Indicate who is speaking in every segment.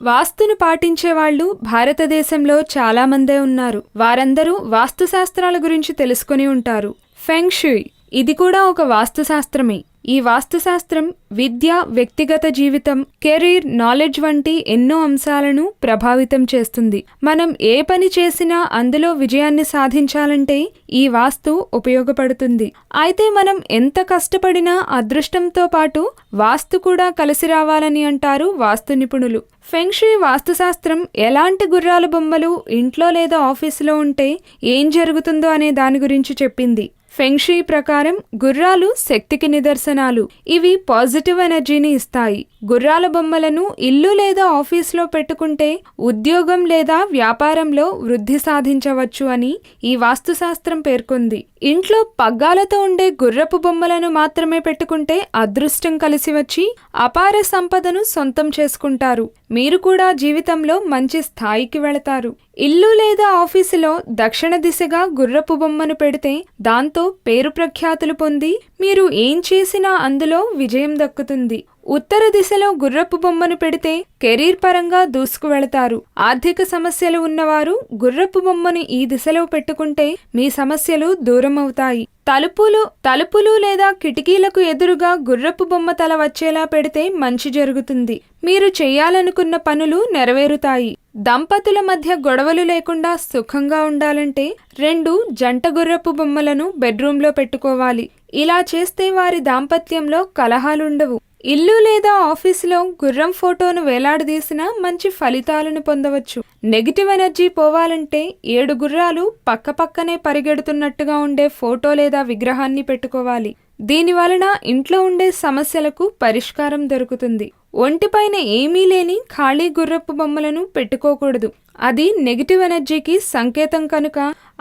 Speaker 1: వాస్తును పాటించే వాళ్ళు భారతదేశంలో చాలా మందే ఉన్నారు. వారందరూ వాస్తుశాస్త్రాల గురించి తెలుసుకుని ఉంటారు. ఫెంగ్షుయ్ ఇది కూడా ఒక వాస్తుశాస్త్రమే. ఈ వాస్తుశాస్త్రం విద్య వ్యక్తిగత జీవితం కెరీర్ నాలెడ్జ్ వంటి ఎన్నో అంశాలను ప్రభావితం చేస్తుంది. మనం ఏ పని చేసినా అందులో విజయాన్ని సాధించాలంటే ఈ వాస్తు ఉపయోగపడుతుంది. అయితే మనం ఎంత కష్టపడినా అదృష్టంతో పాటు వాస్తు కూడా కలిసి రావాలని అంటారు వాస్తు నిపుణులు. ఫెంగ్షుయ్ వాస్తుశాస్త్రం ఎలాంటి గుర్రాల బొమ్మలు ఇంట్లో లేదా ఆఫీసులో ఉంటే ఏం జరుగుతుందో అనే దాని గురించి చెప్పింది. ఫెంగ్షీ ప్రకారం గుర్రాలు శక్తికి నిదర్శనాలు. ఇవి పాజిటివ్ ఎనర్జీని ఇస్తాయి. గుర్రాల బొమ్మలను ఇల్లు లేదా ఆఫీస్లో పెట్టుకుంటే ఉద్యోగం లేదా వ్యాపారంలో వృద్ధి సాధించవచ్చు అని ఈ వాస్తుశాస్త్రం పేర్కొంది. ఇంట్లో పగ్గాలతో ఉండే గుర్రపు బొమ్మలను మాత్రమే పెట్టుకుంటే అదృష్టం కలిసి వచ్చి అపార సంపదను సొంతం చేసుకుంటారు. మీరు కూడా జీవితంలో మంచి స్థాయికి వెళతారు. ఇల్లు లేదా ఆఫీసులో దక్షిణ దిశగా గుర్రపు బొమ్మను పెడితే దాంతో పేరు ప్రఖ్యాతులు పొంది మీరు ఏం చేసినా అందులో విజయం దక్కుతుంది. ఉత్తర దిశలో గుర్రపు బొమ్మను పెడితే కెరీర్ పరంగా దూసుకు వెళతారు. ఆర్థిక సమస్యలు ఉన్నవారు గుర్రపు బొమ్మను ఈ దిశలో పెట్టుకుంటే మీ సమస్యలు దూరం అవుతాయి తలుపులు తలుపులు లేదా కిటికీలకు ఎదురుగా గుర్రపు బొమ్మ తల వచ్చేలా పెడితే మంచి జరుగుతుంది. మీరు చేయాలనుకున్న పనులు నెరవేరుతాయి. దంపతుల మధ్య గొడవలు లేకుండా సుఖంగా ఉండాలంటే రెండు జంట గుర్రపు బొమ్మలను బెడ్రూమ్లో పెట్టుకోవాలి. ఇలా చేస్తే వారి దాంపత్యంలో కలహాలుండవు. ఇల్లు లేదా ఆఫీసులో గుర్రం ఫోటోను వేలాడదీసినా మంచి ఫలితాలను పొందవచ్చు. నెగిటివ్ ఎనర్జీ పోవాలంటే ఏడు గుర్రాలు పక్కపక్కనే పరిగెడుతున్నట్టుగా ఉండే ఫోటో లేదా విగ్రహాన్ని పెట్టుకోవాలి. దీని వలన ఇంట్లో ఉండే సమస్యలకు పరిష్కారం దొరుకుతుంది. ఒంటిపైన ఏమీ లేని ఖాళీ గుర్రపు బొమ్మలను పెట్టుకోకూడదు. అది నెగిటివ్ ఎనర్జీకి సంకేతం కనుక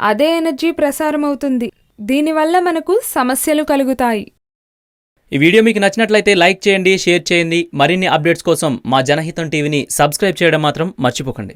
Speaker 1: అదే ఎనర్జీ ప్రసారం అవుతుంది దీనివల్ల మనకు సమస్యలు కలుగుతాయి.
Speaker 2: ఈ వీడియో మీకు నచ్చినట్లయితే లైక్ చేయండి షేర్ చేయండి. మరిన్ని అప్డేట్స్ కోసం మా జనహితం టీవీని సబ్స్క్రైబ్ చేయడం మాత్రం మర్చిపోకండి.